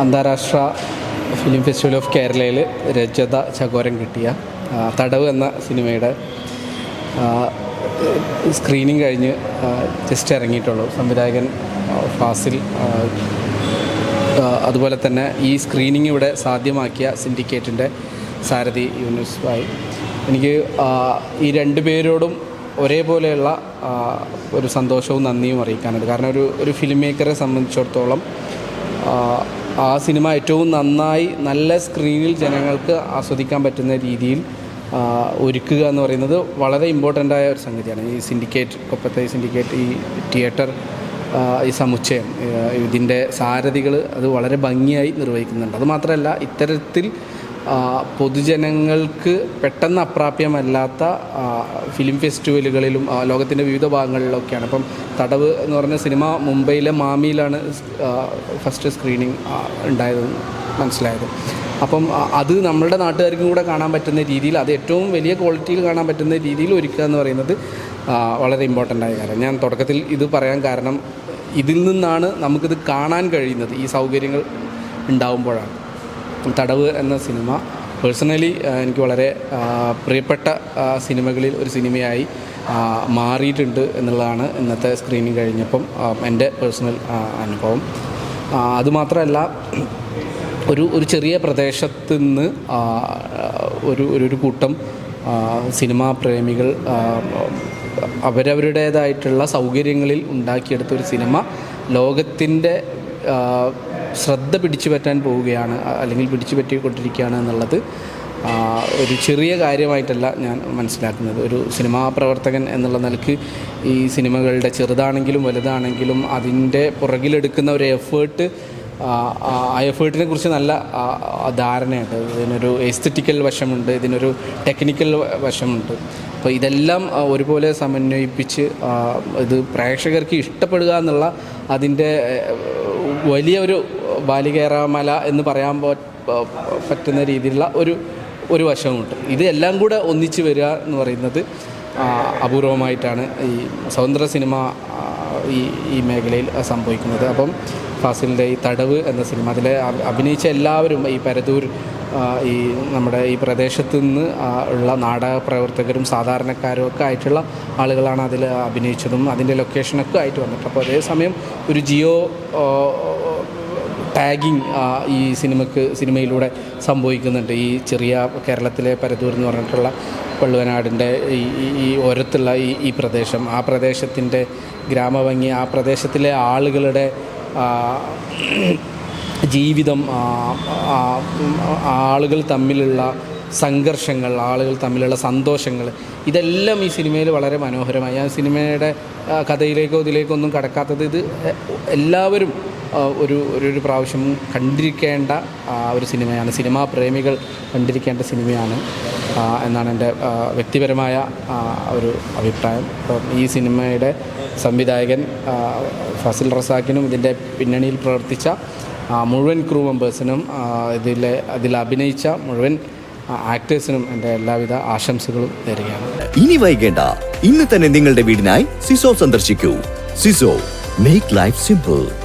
അന്താരാഷ്ട്ര film festival of കേരളയിൽ രജത ചകോരം കിട്ടിയ തടവ് എന്ന സിനിമയുടെ സ്ക്രീനിങ് കഴിഞ്ഞ് ജസ്റ്റ് ഇറങ്ങിയിട്ടുള്ളൂ. സംവിധായകൻ ഫാസിൽ അതുപോലെ തന്നെ ഈ സ്ക്രീനിങ് ഇവിടെ സാധ്യമാക്കിയ സിൻഡിക്കേറ്റിന്റെ സാരഥി യൂനുസ് ഭായ്. എനിക്ക് ഈ രണ്ട് പേരോടും ഒരേപോലെയുള്ള ഒരു സന്തോഷവും നന്ദിയും അറിയിക്കാനുണ്ട്. കാരണം ഒരു ഒരു ഫിലിം മേക്കറെ സംബന്ധിച്ചിടത്തോളം ആ, സിനിമ ഏറ്റവും നന്നായി നല്ല സ്ക്രീനിൽ ജനങ്ങൾക്ക് ആസ്വദിക്കാൻ പറ്റുന്ന രീതിയിൽ ഒരുക്കുക എന്ന് പറയുന്നത് വളരെ ഇമ്പോർട്ടന്റ് ആയ ഒരു സംഗതിയാണ്. ഈ സിൻഡിക്കേറ്റ് കൊപ്പത്തെ സിൻഡിക്കേറ്റ് ഈ തിയേറ്റർ ഈ സമുച്ചയം ഇതിന്റെ സാരഥികൾ അത് വളരെ ഭംഗിയായി നിർവഹിക്കുന്നുണ്ട്. അതുമാത്രമല്ല ഇത്തരത്തിൽ പൊതുജനങ്ങൾക്ക് പെട്ടെന്ന് അപ്രാപ്യമല്ലാത്ത ഫിലിം ഫെസ്റ്റിവലുകളിലും ലോകത്തിന്റെ വിവിധ ഭാഗങ്ങളിലൊക്കെയാണ്. അപ്പം തടവ് എന്ന് പറഞ്ഞ സിനിമ മുംബൈയിലെ മാമിയിലാണ് ഫസ്റ്റ് സ്ക്രീനിങ് ഉണ്ടായത് മനസ്സിലായത്. അപ്പം അത് നമ്മളുടെ നാട്ടുകാർക്കും കൂടെ കാണാൻ പറ്റുന്ന രീതിയിൽ അത് ഏറ്റവും വലിയ ക്വാളിറ്റിയിൽ കാണാൻ പറ്റുന്ന രീതിയിൽ ഒരുക്കുക എന്ന് പറയുന്നത് വളരെ ഇമ്പോർട്ടന്റ് ആയ കാര്യം. ഞാൻ തുടക്കത്തിൽ ഇത് പറയാൻ കാരണം ഇതിൽ നിന്നാണ് നമുക്കിത് കാണാൻ കഴിയുന്നത് ഈ സൗകര്യങ്ങൾ ഉണ്ടാവുമ്പോഴാണ്. തടവ് എന്ന സിനിമ. പേഴ്സണലി എനിക്ക് വളരെ പ്രിയപ്പെട്ട സിനിമകളിൽ ഒരു സിനിമയായി മാറിയിട്ടുണ്ട് എന്നുള്ളതാണ് ഇന്നത്തെ സ്ക്രീനിങ് കഴിഞ്ഞപ്പം എന്റെ പേഴ്സണൽ അനുഭവം. അതുമാത്രമല്ല ഒരു ഒരു ചെറിയ പ്രദേശത്ത് നിന്ന് ഒരു ഒരു കൂട്ടം സിനിമാ പ്രേമികൾ അവരവരുടേതായിട്ടുള്ള സൗകര്യങ്ങളിൽ ഉണ്ടാക്കിയെടുത്ത ഒരു സിനിമ. ലോകത്തിന്റെ ശ്രദ്ധ പിടിച്ചു പറ്റാൻ പോവുകയാണ് അല്ലെങ്കിൽ പിടിച്ചു പറ്റിക്കൊണ്ടിരിക്കുകയാണ് എന്നുള്ളത് ഒരു ചെറിയ കാര്യമായിട്ടല്ല ഞാൻ മനസ്സിലാക്കുന്നത്. ഒരു സിനിമാ പ്രവർത്തകൻ എന്നുള്ള നിലയ്ക്ക് ഈ സിനിമകളുടെ ചെറുതാണെങ്കിലും വലുതാണെങ്കിലും അതിന്റെ പുറകിലെടുക്കുന്ന ഒരു എഫേർട്ട് ആ എഫേർട്ടിനെ കുറിച്ച് നല്ല ധാരണയുണ്ട്. ഇതിനൊരു എസ്തറ്റിക്കൽ വശമുണ്ട് ഇതിനൊരു ടെക്നിക്കൽ വശമുണ്ട്. അപ്പോൾ ഇതെല്ലാം ഒരുപോലെ സമന്വയിപ്പിച്ച് ഇത് പ്രേക്ഷകർക്ക് ഇഷ്ടപ്പെടുക എന്നുള്ള അതിന്റെ വലിയ ഒരു ബാലികേറാമല എന്ന് പറയാൻ പറ്റുന്ന രീതിയിലുള്ള ഒരു ഒരു വശമുണ്ട്. ഇത് എല്ലാം കൂടെ ഒന്നിച്ച് വരിക എന്ന് പറയുന്നത് അപൂർവമായിട്ടാണ് ഈ സ്വതന്ത്ര സിനിമ ഈ ഈ മേഖലയിൽ സംഭവിക്കുന്നത്. അപ്പം ഫാസിലിന്റെ ഈ തടവ് എന്ന സിനിമ അതിൽ അഭിനയിച്ച എല്ലാവരും ഈ പരതൂർ ഈ നമ്മുടെ ഈ പ്രദേശത്തു നിന്ന് ഉള്ള നാടക പ്രവർത്തകരും സാധാരണക്കാരും ഒക്കെ ആയിട്ടുള്ള ആളുകളാണ് അതിൽ അഭിനയിച്ചതും അതിന്റെ ലൊക്കേഷനൊക്കെ ആയിട്ട് വന്നിട്ട്. അപ്പോൾ അതേസമയം ഒരു ജിയോ ടാഗിങ് ഈ സിനിമക്ക് സിനിമയിലൂടെ സംഭവിക്കുന്നുണ്ട്. ഈ ചെറിയ കേരളത്തിലെ പരതൂർ എന്ന് പറഞ്ഞിട്ടുള്ള വള്ളുവനാടിന്റെ ഈ ഈ- ഓരത്തുള്ള ഈ ഈ പ്രദേശം. ആ പ്രദേശത്തിന്റെ ഗ്രാമഭംഗി ആ പ്രദേശത്തിലെ ആളുകളുടെ ജീവിതം ആളുകൾ തമ്മിലുള്ള സംഘർഷങ്ങൾ ആളുകൾ തമ്മിലുള്ള സന്തോഷങ്ങൾ ഇതെല്ലാം ഈ സിനിമയിൽ വളരെ മനോഹരമായി. ആ സിനിമയുടെ കഥയിലേക്കോ ഇതിലേക്കോ ഒന്നും കടക്കാത്തത് ഇത് എല്ലാവരും ഒരു ഒരു പ്രാവശ്യം കണ്ടിരിക്കേണ്ട ഒരു സിനിമയാണ്. സിനിമാ പ്രേമികൾ കണ്ടിരിക്കേണ്ട സിനിമയാണ് എന്നാണ് എന്റെ വ്യക്തിപരമായ ഒരു അഭിപ്രായം. അപ്പം ഈ സിനിമയുടെ സംവിധായകൻ ഫസിൽ റസാക്കിനും ഇതിന്റെ പിന്നണിയിൽ പ്രവർത്തിച്ച മുഴുവൻ ക്രൂ മെമ്പേഴ്സിനും ഇതിലെ അതിൽ അഭിനയിച്ച മുഴുവൻ ആക്ടേഴ്സിനും എന്റെ എല്ലാവിധ ആശംസകളും നേരുകയാണ്. ഇനി വൈകേണ്ട. ഇന്ന് തന്നെ നിങ്ങളുടെ വീടിനായി സിസോ സന്ദർശിക്കൂ. സിസോ മേക്ക് ലൈഫ് സിമ്പിൾ